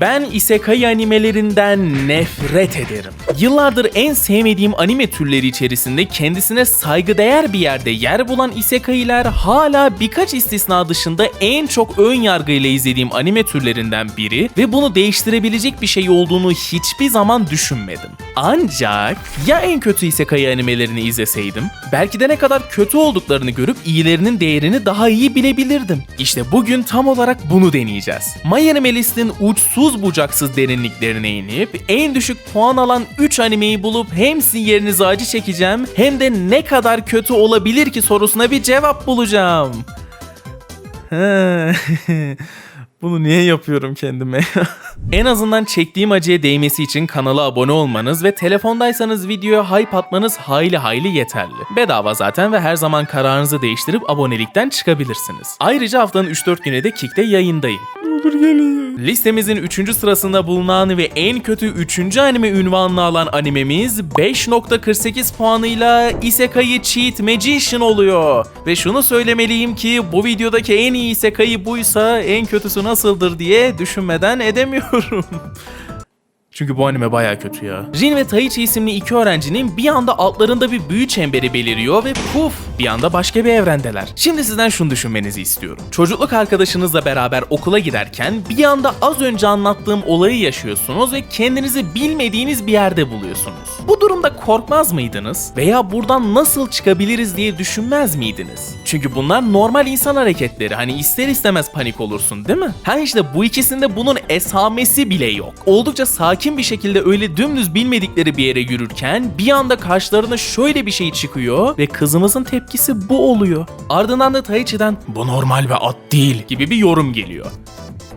Ben isekai animelerinden nefret ederim. Yıllardır en sevmediğim anime türleri içerisinde kendisine saygıdeğer bir yerde yer bulan isekailer hala birkaç istisna dışında en çok ön yargıyla izlediğim anime türlerinden biri ve bunu değiştirebilecek bir şey olduğunu hiçbir zaman düşünmedim. Ancak ya en kötü isekai animelerini izleseydim? Belki de ne kadar kötü olduklarını görüp iyilerinin değerini daha iyi bilebilirdim. İşte bugün tam olarak bunu deneyeceğiz. My Anime List'in uçsuz bucaksız derinliklerine inip en düşük puan alan 3 animeyi bulup hem sizin yerinize acı çekeceğim hem de ne kadar kötü olabilir ki sorusuna bir cevap bulacağım. Bunu niye yapıyorum kendime? en azından çektiğim acıya değmesi için kanala abone olmanız ve telefondaysanız videoya hype atmanız hayli hayli yeterli. Bedava zaten ve her zaman kararınızı değiştirip abonelikten çıkabilirsiniz. Ayrıca haftanın 3-4 güne de Kick'te yayındayım. Listemizin 3. sırasında bulunan ve en kötü 3. anime ünvanını alan animemiz 5.48 puanıyla Isekai Cheat Magician oluyor. Ve şunu söylemeliyim ki bu videodaki en iyi Isekai buysa en kötüsü nasıldır diye düşünmeden edemiyorum. Çünkü bu anime baya kötü ya. Jin ve Taichi isimli iki öğrencinin bir anda altlarında bir büyü çemberi beliriyor ve puf bir anda başka bir evrendeler. Şimdi sizden şunu düşünmenizi istiyorum. Çocukluk arkadaşınızla beraber okula giderken bir anda az önce anlattığım olayı yaşıyorsunuz ve kendinizi bilmediğiniz bir yerde buluyorsunuz. Bu durumda korkmaz mıydınız? Veya buradan nasıl çıkabiliriz diye düşünmez miydiniz? Çünkü bunlar normal insan hareketleri. Hani ister istemez panik olursun değil mi? Ha işte bu ikisinde bunun esamesi bile yok. Oldukça sakin bir şekilde öyle dümdüz bilmedikleri bir yere yürürken bir anda karşılarına şöyle bir şey çıkıyor ve kızımızın tepkisi bu oluyor. Ardından da Taichi'den bu normal bir at değil gibi bir yorum geliyor.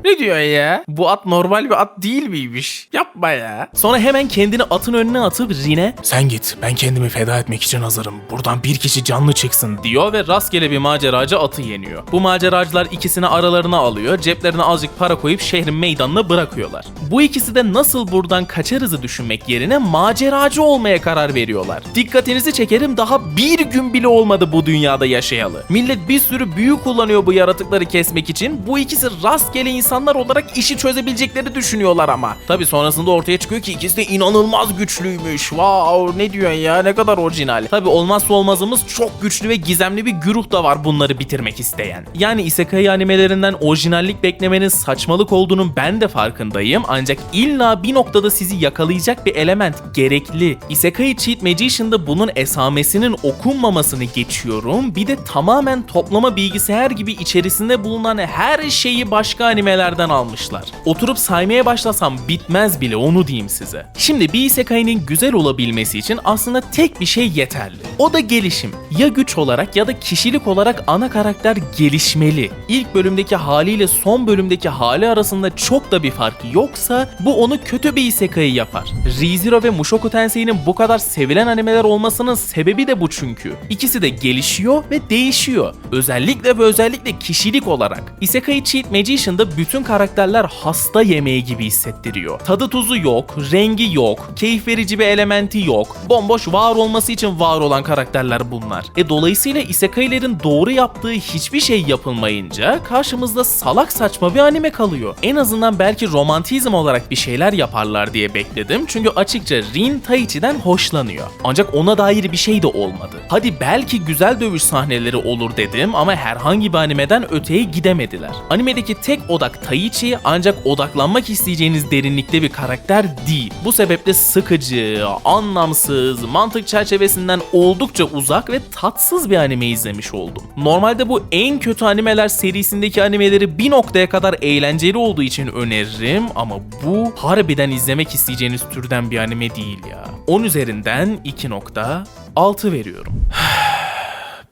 Ne diyor ya? Bu at normal bir at değil miymiş? Yapma ya. Sonra hemen kendini atın önüne atıp Rin'e sen git ben kendimi feda etmek için hazırım. Buradan bir kişi canlı çıksın diyor ve rastgele bir maceracı atı yeniyor. Bu maceracılar ikisini aralarına alıyor. Ceplerine azıcık para koyup şehrin meydanına bırakıyorlar. Bu ikisi de nasıl buradan kaçarızı düşünmek yerine maceracı olmaya karar veriyorlar. Dikkatinizi çekerim daha bir gün bile olmadı bu dünyada yaşayalı. Millet bir sürü büyü kullanıyor bu yaratıkları kesmek için. Bu ikisi rastgele insanlar olarak işi çözebilecekleri düşünüyorlar ama. Tabi sonrasında ortaya çıkıyor ki ikisi de inanılmaz güçlüymüş. Wow ne diyorsun ya ne kadar orijinal. Tabi olmazsa olmazımız çok güçlü ve gizemli bir güruh da var bunları bitirmek isteyen. Yani isekai animelerinden orijinallik beklemenin saçmalık olduğunun ben de farkındayım ancak illa bir noktada sizi yakalayacak bir element gerekli. Isekai Cheat Magician'da bunun esamesinin okunmamasını geçiyorum. Bir de tamamen toplama bilgisayar gibi içerisinde bulunan her şeyi başka animelerden almışlar. Oturup saymaya başlasam bitmez bile onu diyeyim size. Şimdi bir isekai'nin güzel olabilmesi için aslında tek bir şey yeterli. O da gelişim. Ya güç olarak ya da kişilik olarak ana karakter gelişmeli. İlk bölümdeki haliyle son bölümdeki hali arasında çok da bir farkı yoksa bu onu kötü bir isekai yapar. ReZero ve Mushoku Tensei'nin bu kadar sevilen animeler olmasının sebebi de bu çünkü. İkisi de gelişiyor ve değişiyor. Özellikle ve özellikle kişilik olarak. Isekai Cheat Magician'da bütün karakterler hasta yemeği gibi hissettiriyor. Tadı tuzu yok, rengi yok, keyif verici bir elementi yok. Bomboş var olması için var olan karakterler bunlar. E dolayısıyla isekai'lerin doğru yaptığı hiçbir şey yapılmayınca karşımızda salak saçma bir anime kalıyor. En azından belki romantizm olarak bir şeyler yaparlar diye bekledim. Çünkü açıkça Rin Taichi'den hoşlanıyor. Ancak ona dair bir şey de olmadı. Hadi belki güzel dövüş sahneleri olur dedim ama herhangi bir animeden öteye gidemediler. Animedeki tek odak Taichi ancak odaklanmak isteyeceğiniz derinlikte bir karakter değil. Bu sebeple sıkıcı, anlamsız, mantık çerçevesinden oldukça uzak ve tatsız bir anime izlemiş oldum. Normalde bu en kötü animeler serisindeki animeleri bir noktaya kadar eğlenceli olduğu için öneririm ama bu harbiden izlemek isteyeceğiniz türden bir anime değil ya. 10 üzerinden 2.6 veriyorum.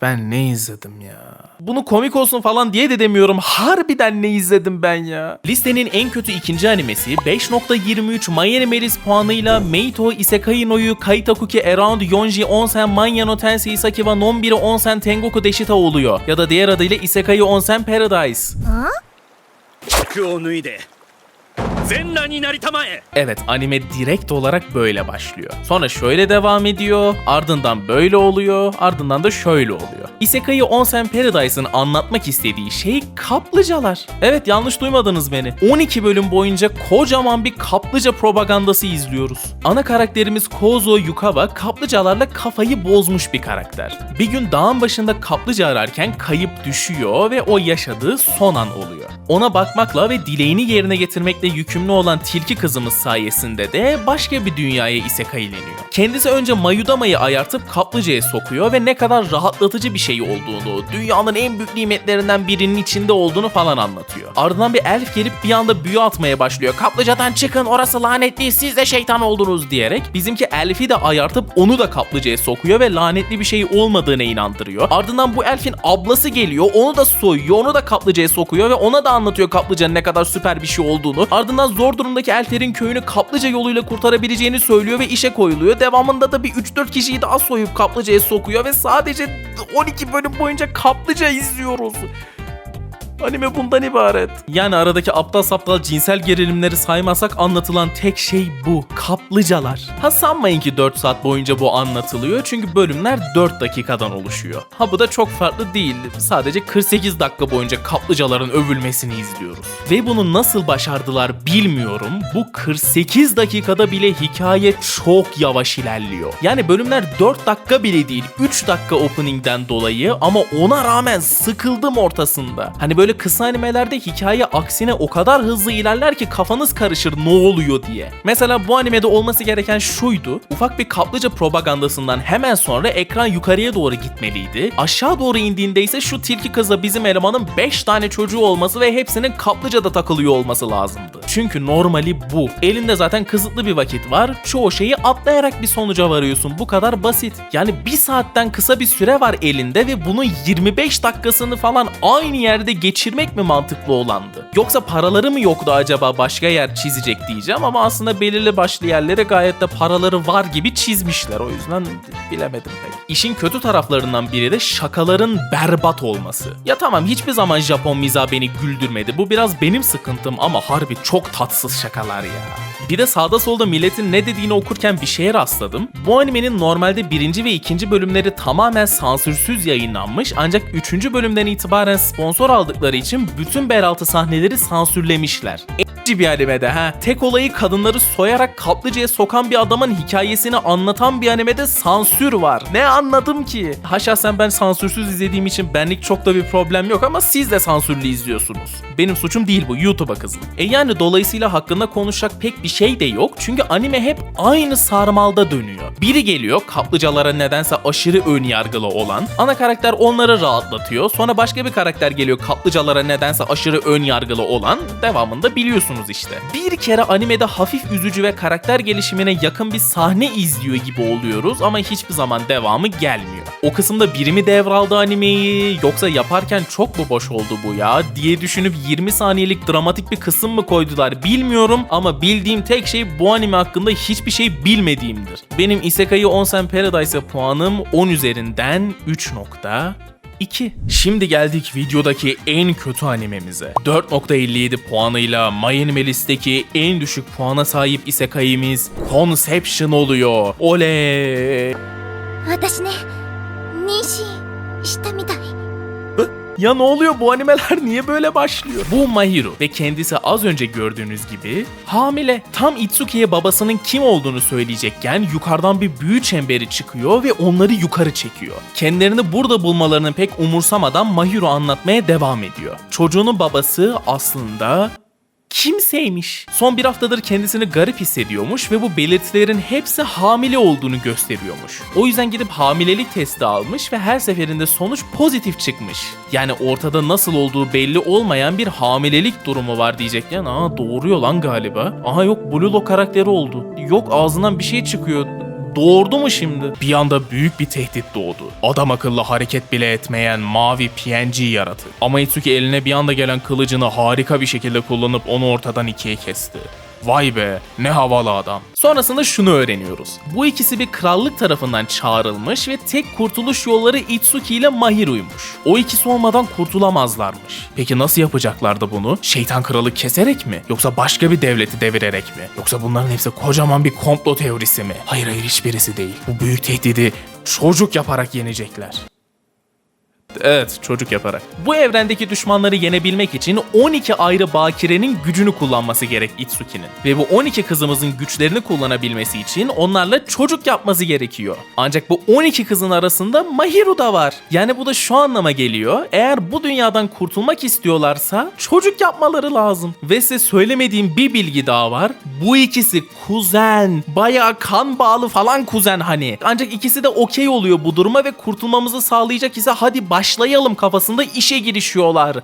Ben ne izledim ya? Bunu komik olsun falan diye de demiyorum. Harbiden ne izledim ben ya? Listenin en kötü ikinci animesi 5.23 My Animeris puanıyla Meito Isekai no Yu Kaitakuki Around Yonji Onsen Manya no Tensei Sakiwa Nonbiri Onsen Tengoku Deshita oluyor. Ya da diğer adıyla Isekai Onsen Paradise. 服 Evet anime direkt olarak böyle başlıyor. Sonra şöyle devam ediyor, ardından böyle oluyor, ardından da şöyle oluyor. Isekai Onsen Paradise'ın anlatmak istediği şey kaplıcalar. Evet yanlış duymadınız beni. 12 bölüm boyunca kocaman bir kaplıca propagandası izliyoruz. Ana karakterimiz Kozo Yukawa kaplıcalarla kafayı bozmuş bir karakter. Bir gün dağın başında kaplıca ararken kayıp düşüyor ve o yaşadığı son an oluyor. Ona bakmakla ve dileğini yerine getirmekle yükümlü olan tilki kızımız sayesinde de başka bir dünyaya isekaileniyor. Kendisi önce Mayudama'yı ayartıp kaplıcaya sokuyor ve ne kadar rahatlatıcı bir şey olduğunu, dünyanın en büyük nimetlerinden birinin içinde olduğunu falan anlatıyor. Ardından bir elf gelip bir anda büyü atmaya başlıyor. Kaplıcadan çıkın orası lanetli siz de şeytan oldunuz diyerek bizimki elfi de ayartıp onu da kaplıcaya sokuyor ve lanetli bir şey olmadığına inandırıyor. Ardından bu elfin ablası geliyor onu da soyuyor onu da kaplıcaya sokuyor ve ona da anlatıyor kaplıcanın ne kadar süper bir şey olduğunu. Ardından zor durumdaki elflerin köyünü kaplıca yoluyla kurtarabileceğini söylüyor ve işe koyuluyor. Devamında da bir 3-4 kişiyi daha soyup kaplıcaya sokuyor ve sadece 12 bölüm boyunca kaplıca izliyoruz. Anime bundan ibaret. Yani aradaki aptal saptal cinsel gerilimleri saymasak anlatılan tek şey bu. Kaplıcalar. Ha sanmayın ki 4 saat boyunca bu anlatılıyor çünkü bölümler 4 dakikadan oluşuyor. Ha bu da çok farklı değil. Sadece 48 dakika boyunca kaplıcaların övülmesini izliyoruz. Ve bunu nasıl başardılar bilmiyorum. Bu 48 dakikada bile hikaye çok yavaş ilerliyor. Yani bölümler 4 dakika bile değil 3 dakika openingden dolayı ama ona rağmen sıkıldım ortasında. Hani böyle kısa animelerde hikaye aksine o kadar hızlı ilerler ki kafanız karışır ne oluyor diye. Mesela bu animede olması gereken şuydu. Ufak bir kaplıca propagandasından hemen sonra ekran yukarıya doğru gitmeliydi. Aşağı doğru indiğinde ise şu tilki kızla bizim elemanın 5 tane çocuğu olması ve hepsinin kaplıcada takılıyor olması lazımdı. Çünkü normali bu. Elinde zaten kısıtlı bir vakit var. Çoğu şeyi atlayarak bir sonuca varıyorsun. Bu kadar basit. Yani bir saatten kısa bir süre var elinde ve bunun 25 dakikasını falan aynı yerde geçirmek mi mantıklı olandı? Yoksa paraları mı yoktu acaba başka yer çizecek diyeceğim ama aslında belirli başlı yerlere gayet de paraları var gibi çizmişler. O yüzden bilemedim pek. İşin kötü taraflarından biri de şakaların berbat olması. Ya tamam hiçbir zaman Japon mizahı beni güldürmedi. Bu biraz benim sıkıntım ama harbi çok tatsız şakalar ya. Bir de sağda solda milletin ne dediğini okurken bir şeye rastladım. Bu animenin normalde birinci ve ikinci bölümleri tamamen sansürsüz yayınlanmış ancak üçüncü bölümden itibaren sponsor aldıkları için bütün beraltı sahneleri sansürlemişler. E**ci bir animede ha. Tek olayı kadınları soyarak kaplıcaya sokan bir adamın hikayesini anlatan bir animede sansür var. Ne anladım ki? Ha şahsen ben sansürsüz izlediğim için benlik çok da bir problem yok ama siz de sansürlü izliyorsunuz. Benim suçum değil bu YouTube'a kızım. E yani dolayısıyla hakkında konuşacak pek bir şey de yok çünkü anime hep aynı sarmalda dönüyor. Biri geliyor kaplıcalara nedense aşırı ön yargılı olan. Ana karakter onları rahatlatıyor. Sonra başka bir karakter geliyor kaplıcalara nedense aşırı ön yargılı olan. Devamında biliyorsunuz işte. Bir kere animede hafif üzücü ve karakter gelişimine yakın bir sahne izliyor gibi oluyoruz ama hiçbir zaman devamı gelmiyor. O kısımda biri mi devraldı animeyi yoksa yaparken çok mu boş oldu bu ya diye düşünüp 20 saniyelik dramatik bir kısım mı koydular bilmiyorum ama bildiğim tek şey bu anime hakkında hiçbir şey bilmediğimdir. Benim Isekai Onsen Paradise'a puanım 10 üzerinden 3.2. Şimdi geldik videodaki en kötü animemize. 4.57 puanıyla My Anime List'teki en düşük puana sahip isekai'miz Conception oluyor. Oley! 私ね妊娠したみたい ya ne oluyor bu animeler niye böyle başlıyor? Bu Mahiro ve kendisi az önce gördüğünüz gibi hamile. Tam Itsuki'ye babasının kim olduğunu söyleyecekken yukarıdan bir büyü çemberi çıkıyor ve onları yukarı çekiyor. Kendilerini burada bulmalarını pek umursamadan Mahiro anlatmaya devam ediyor. Çocuğunun babası aslında kimseymiş. Son bir haftadır kendisini garip hissediyormuş ve bu belirtilerin hepsi hamile olduğunu gösteriyormuş. O yüzden gidip hamilelik testi almış ve her seferinde sonuç pozitif çıkmış. Yani ortada nasıl olduğu belli olmayan bir hamilelik durumu var diyecekken aa doğuruyor lan galiba. Aha yok Blulo karakteri oldu. Yok ağzından bir şey çıkıyor. Doğurdu mu şimdi? Bir anda büyük bir tehdit doğdu. Adam akıllı hareket bile etmeyen mavi PNG yaratık. Ama Itsuki eline bir anda gelen kılıcını harika bir şekilde kullanıp onu ortadan ikiye kesti. Vay be ne havalı adam. Sonrasında şunu öğreniyoruz. Bu ikisi bir krallık tarafından çağrılmış ve tek kurtuluş yolları Itsuki ile Mahiru'ymuş. O ikisi olmadan kurtulamazlarmış. Peki nasıl yapacaklardı bunu? Şeytan kralı keserek mi? Yoksa başka bir devleti devirerek mi? Yoksa bunların hepsi kocaman bir komplo teorisi mi? Hayır hayır hiçbirisi değil. Bu büyük tehdidi çocuk yaparak yenecekler. Evet, çocuk yaparak. Bu evrendeki düşmanları yenebilmek için 12 ayrı bakirenin gücünü kullanması gerek Itsuki'nin. Ve bu 12 kızımızın güçlerini kullanabilmesi için onlarla çocuk yapması gerekiyor. Ancak bu 12 kızın arasında Mahiru da var. Yani bu da şu anlama geliyor. Eğer bu dünyadan kurtulmak istiyorlarsa çocuk yapmaları lazım. Ve size söylemediğim bir bilgi daha var. Bu ikisi kuzen. Bayağı kan bağlı falan kuzen hani. Ancak ikisi de okey oluyor bu duruma ve kurtulmamızı sağlayacak ise hadi başlayalım kafasında işe girişiyorlar.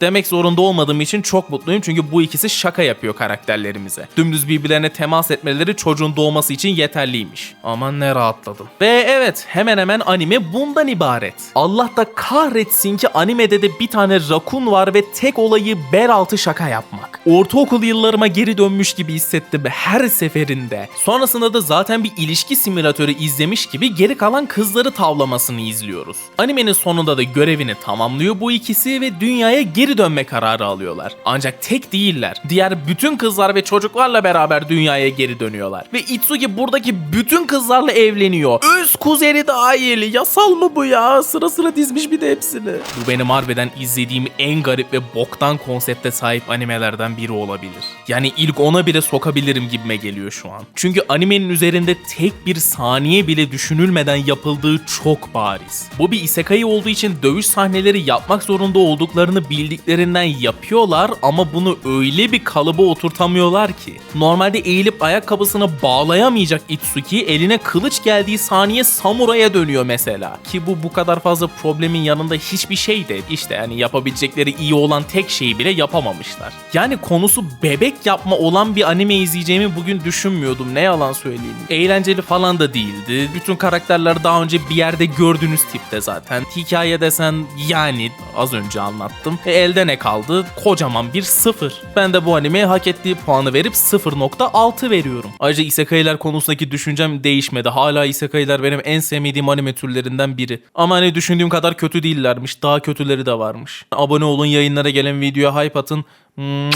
Demek zorunda olmadığım için çok mutluyum çünkü bu ikisi şaka yapıyor karakterlerimize. Dümdüz birbirlerine temas etmeleri çocuğun doğması için yeterliymiş. Aman ne rahatladım. Ve evet hemen hemen anime bundan ibaret. Allah da kahretsin ki animede de bir tane rakun var ve tek olayı bel altı şaka yapmak. Ortaokul yıllarıma geri dönmüş gibi hissettim her seferinde. Sonrasında da zaten bir ilişki simülatörü izlemiş gibi geri kalan kızları tavlamasını izliyoruz. Animenin sonunda da görevini tamamlıyor bu ikisi ve dünyaya geri dönme kararı alıyorlar. Ancak tek değiller. Diğer bütün kızlar ve çocuklarla beraber dünyaya geri dönüyorlar. Ve Itsuki buradaki bütün kızlarla evleniyor. Öz kuzeni dahil. Yasal mı bu ya? Sıra sıra dizmiş bir de hepsini. Bu benim harbiden izlediğim en garip ve boktan konsepte sahip animelerden biri olabilir. Yani ilk ona bile sokabilirim gibime geliyor şu an. Çünkü animenin üzerinde tek bir saniye bile düşünülmeden yapıldığı çok bariz. Bu bir isekai olduğu için dövüş sahneleri yapmak zorunda olduklarını bildiklerinden yapıyorlar ama bunu öyle bir kalıba oturtamıyorlar ki. Normalde eğilip ayakkabısını bağlayamayacak Itsuki eline kılıç geldiği saniye samuraya dönüyor mesela. Ki bu bu kadar fazla problemin yanında hiçbir şey de işte yani yapabilecekleri iyi olan tek şeyi bile yapamamışlar. Yani konusu bebek yapma olan bir anime izleyeceğimi bugün düşünmüyordum ne yalan söyleyeyim. Eğlenceli falan da değildi. Bütün karakterler daha önce bir yerde gördüğünüz tipte zaten. Hikaye desen yani az önce anlattım. E elde ne kaldı? Kocaman bir sıfır. Ben de bu animeye hak ettiği puanı verip 0.6 veriyorum. Ayrıca isekai'ler konusundaki düşüncem değişmedi. Hala isekai'ler benim en sevmediğim anime türlerinden biri. Ama hani düşündüğüm kadar kötü değillermiş. Daha kötüleri de varmış. Abone olun yayınlara gelen videoya hype atın. 嗯